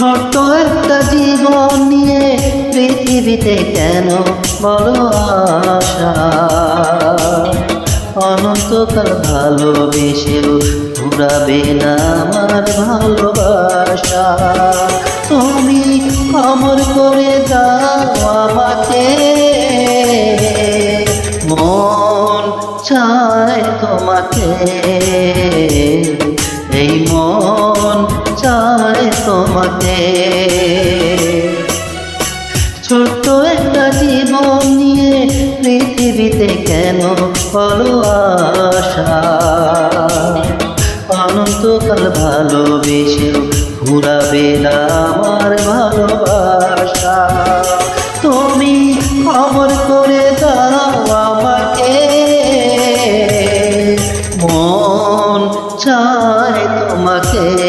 একটা জীবন নিয়ে পৃথিবীতে কেন বলো আশা? অনন্তকাল ভালোবেসেও ঘুরাবে না আমার ভালোবাসা। তুমি অমর করে দাও আমাকে। মন চায় তোমাকে। তোমাকে ছোট্ট একটা জীবন নিয়ে পৃথিবীতে কেন বলো আশা? অনন্তকাল ভালোবেসেও ঘুরাবে না আমার ভালোবাসা। তুমি খবর করে দাও আমাকে। মন চায় তোমাকে।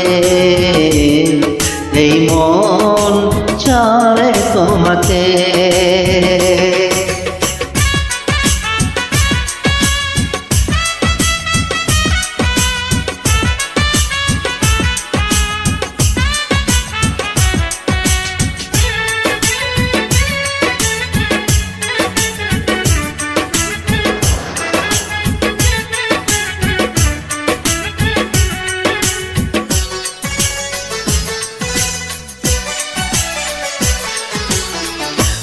তোমাকে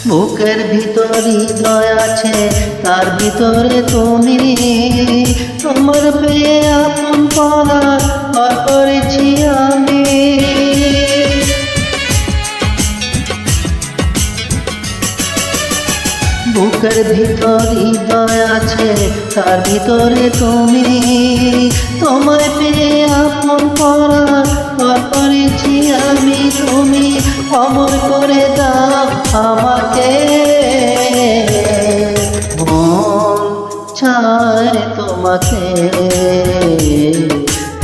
বুকের ভিতর হৃদয় আছে, তার ভিতরে তুমি তোমার পেয়ে আপন করা করেছি আমি। বুকের ভিতর হৃদয় আছে, তার ভিতরে তুমি তোমায় পেয়ে আপন করার করেছি আমি। তুমি অমর করে দাও। আমাকে মন চায় তোমাকে।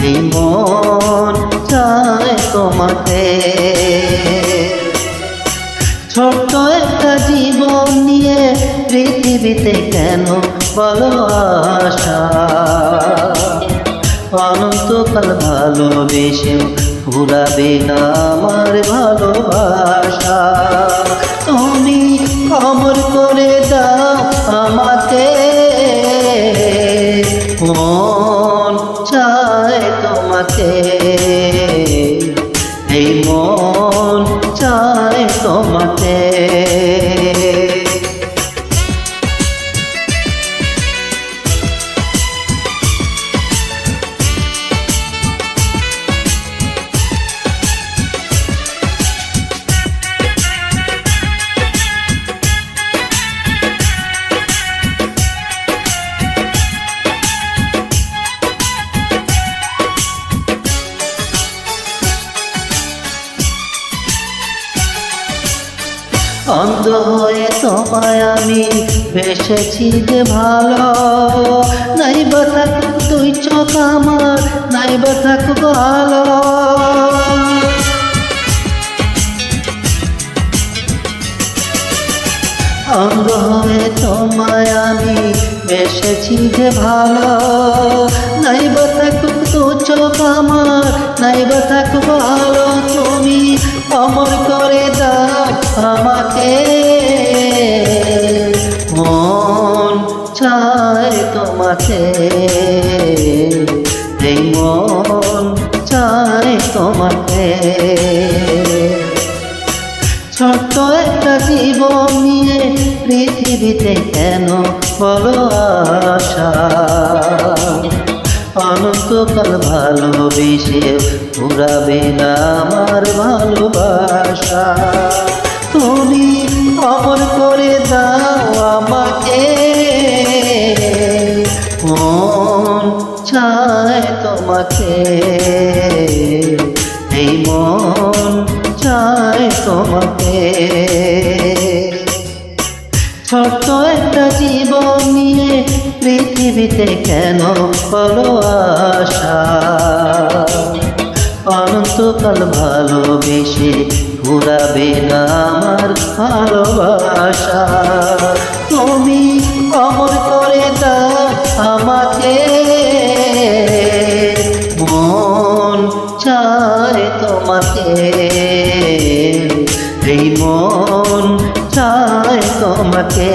এই মন চায় তোমাকে। ছোট্ট একটা জীবন নিয়ে পৃথিবীতে কেন বলো আশা? অনন্তকাল ভালোবেসে ঘুরাবে না আমার ভালোবাসা। তুমি অমর করে দাও আমাকে অন্ধ হয়ে তোমায় আমি বেসেছি যে ভালো। নাই থাকুক তুই চোখ আমার নাই থাকুক ভালো অন্ধ হয়ে তোমায় আমি বেসেছি যে ভালো। নাই থাকুক তো চোখ আমার নাই বা থাকুক ভালো তুমি, অমর করে দাও আমাকে। মন চায় তোমাকে, এই মন চায় তোমাকে। ছোট্ট একটা জীবন নিয়ে পৃথিবীতে কেন বলো আশা? অনন্তকাল ভালোবেসে ঘুরাবে না আমার ভালোবাসা। তুমি অমর করে দাও আমাকে। মন চায় তোমাকে। এই মন চায় তোমাকে। ছোট্ট একটা জীবন নিয়ে পৃথিবীতে কেন হলো আশা? অনন্তকাল ভালোবেসে ঘুরাবে না আমার ভালোবাসা। তুমি অমর করে দাও আমাকে। মন চায় তোমাকে। এই মন চায় তোমাকে।